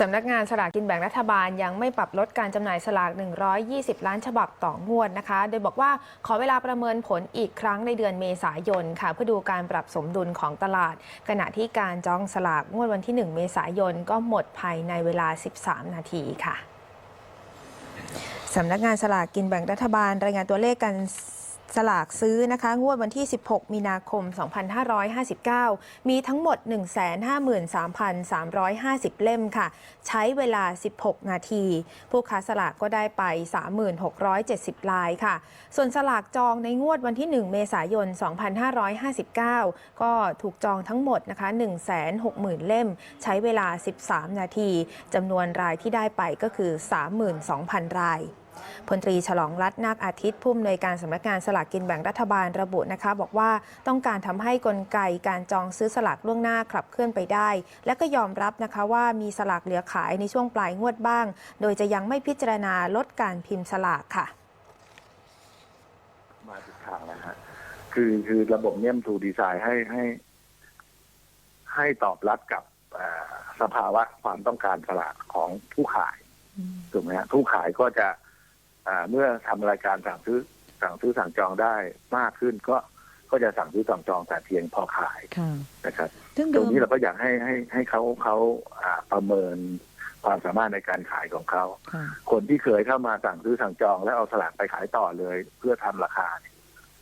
สำนักงานสลากกินแบ่งรัฐบาลยังไม่ปรับลดการจำหน่ายสลาก 120 ล้านฉบับต่องวดนะคะ โดยบอกว่าขอเวลาประเมินผลอีกครั้งในเดือนเมษายนค่ะ เพื่อดูการปรับสมดุลของตลาด ขณะที่การจองสลากงวดวันที่ 1 เมษายนก็หมดภายในเวลา 13 นาทีค่ะสำนักงานสลากกินแบ่งรัฐบาล รายงานตัวเลขการ สลากซื้อนะคะงวดวันที่ 16 มีนาคม 2559 มีทั้งหมด 153,350 เล่มค่ะ ใช้เวลา 16 นาที ผู้ค้าสลากก็ได้ไป 3,670 ลายค่ะ ส่วนสลากจองในงวดวันที่ 1 เมษายน 2559 ก็ถูกจองทั้งหมดนะคะ 160,000 เล่ม ใช้เวลา 13 นาทีจำนวนรายที่ได้ไปก็คือ 32,000 ราย พลตรีฉลองรัตน์นาคอาทิตย์ผู้อำนวยการสำนักงานสลากกินแบ่งรัฐบาลระบุนะคะ บอกว่าต้องการทำให้กลไกการจองซื้อสลากล่วงหน้าขับเคลื่อนไปได้ และก็ยอมรับนะคะว่ามีสลากเหลือขายในช่วงปลายงวดบ้าง โดยจะยังไม่พิจารณาลดการพิมพ์สลากค่ะ มาถูกทางนะฮะคือคือระบบเนี่ยมถูกดีไซน์ให้ให้ ให้ตอบรับกับอ่าสภาวะความต้องการสลากของผู้ขายถูกไหมฮะผู้ขายก็จะอ่า เมื่อทำรายการสั่งซื้อสั่งซื้อสั่งจองได้มากขึ้นก็ก็จะสั่งซื้อสั่งจองแต่เพียงพอขายค่ะนะครับซึ่งตเดิรงมนี้เราก็อยากให้ให้ให้เขาเขาอ่าประเมินความสามารถในการขายของเขาค่ะคนที่เคยเข้ามาสั่งซื้อสั่งจอง แล้วเอาสลากไปขายต่อเลย เพื่อทำราคาเนี่ย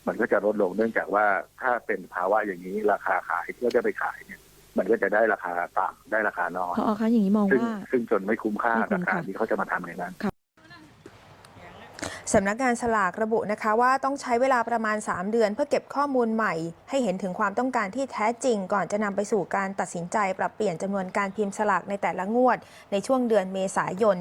มันก็จะลดลงเนื่องจากว่าถ้าเป็นภาวะอย่างนี้ราคาขายเพื่อจะไปขายเนี่ย มันก็จะได้ราคาต่ำได้ราคาน้อยพอคะอย่างนี้มองซึ่งว่าซึ่งจนไม่คุ้มค่าไม่คุ้รามคาค่ะที่เขาจะมาทำอย่างนั้น สำนักงานสลากระบุนะคะว่าต้องใช้เวลาประมาณ 3 เดือน เพื่อเก็บข้อมูลใหม่ ให้เห็นถึงความต้องการที่แท้จริง ก่อนจะนำไปสู่การตัดสินใจ ปรับเปลี่ยนจำนวนการพิมพ์สลากในแต่ละงวด ในช่วงเดือนเมษายน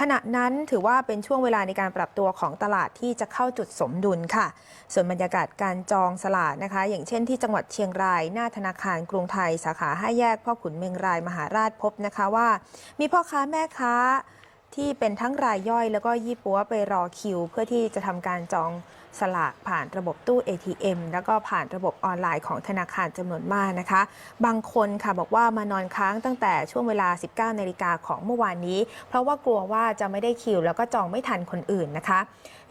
ขณะนั้นถือว่าเป็นช่วงเวลาในการปรับตัวของตลาดที่จะเข้าจุดสมดุลค่ะ ส่วนบรรยากาศการจองสลากนะคะ อย่างเช่นที่จังหวัดเชียงราย หน้าธนาคารกรุงไทย สาขาห้าแยกพ่อขุนเมืองรายมหาราชพบนะคะว่า มีพ่อค้าแม่ค้า ที่เป็นทั้งรายย่อยแล้วก็ยี่ปัวไปรอคิว เพื่อที่จะทำการจองสลากผ่านระบบตู้ ATM แล้วก็ผ่านระบบออนไลน์ของธนาคารจำนวนมากนะคะ บางคนค่ะบอกว่ามานอนค้างตั้งแต่ช่วงเวลา 19นาฬิกาของเมื่อวานนี้ เพราะว่ากลัวว่าจะไม่ได้คิว แล้วก็จองไม่ทันคนอื่นนะคะ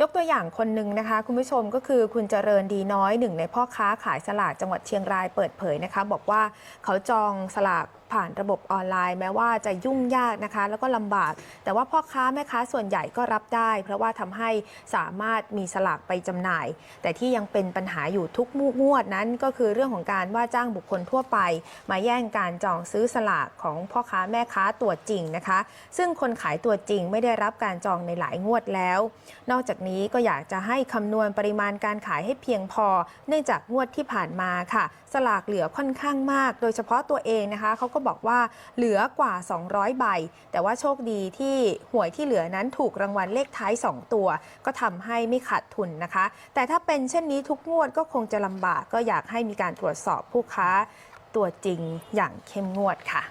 ยกตัวอย่างคนหนึ่งนะคะ คุณผู้ชมก็คือคุณเจริญดีน้อยหนึ่งในพ่อค้าขายสลากจังหวัดเชียงรายเปิดเผยนะคะ บอกว่าเขาจองสลากผ่านระบบออนไลน์แม้ว่าจะยุ่งยากนะคะ แล้วก็ลำบาก แต่ว่าพ่อค้าแม่ค้าส่วนใหญ่ก็รับได้ เพราะว่าทำให้สามารถมีสลากไปจำหน่าย แต่ที่ยังเป็นปัญหาอยู่ทุกงวดนั้นก็คือเรื่องของการว่าจ้างบุคคลทั่วไป มาแย่งการจองซื้อสลากของพ่อค้าแม่ค้าตัวจริงนะคะ ซึ่งคนขายตัวจริงไม่ได้รับการจองในหลายงวดแล้ว นอกจากนี้ก็อยากจะให้คำนวณปริมาณการขายให้เพียงพอ เนื่องจากงวดที่ผ่านมาค่ะ สลากเหลือค่อนข้างมาก โดยเฉพาะตัวเองนะคะเขาก็บอกว่าเหลือกว่า 200 ใบ แต่ว่าโชคดีที่หวยที่เหลือนั้นถูกรางวัลเลขท้าย 2 ตัว ก็ทำให้ไม่ขาดทุนนะคะแต่ถ้าเป็นเช่นนี้ทุกงวดก็คงจะลำบากก็อยากให้มีการตรวจสอบผู้ค้าตัวจริงอย่างเข้มงวดค่ะ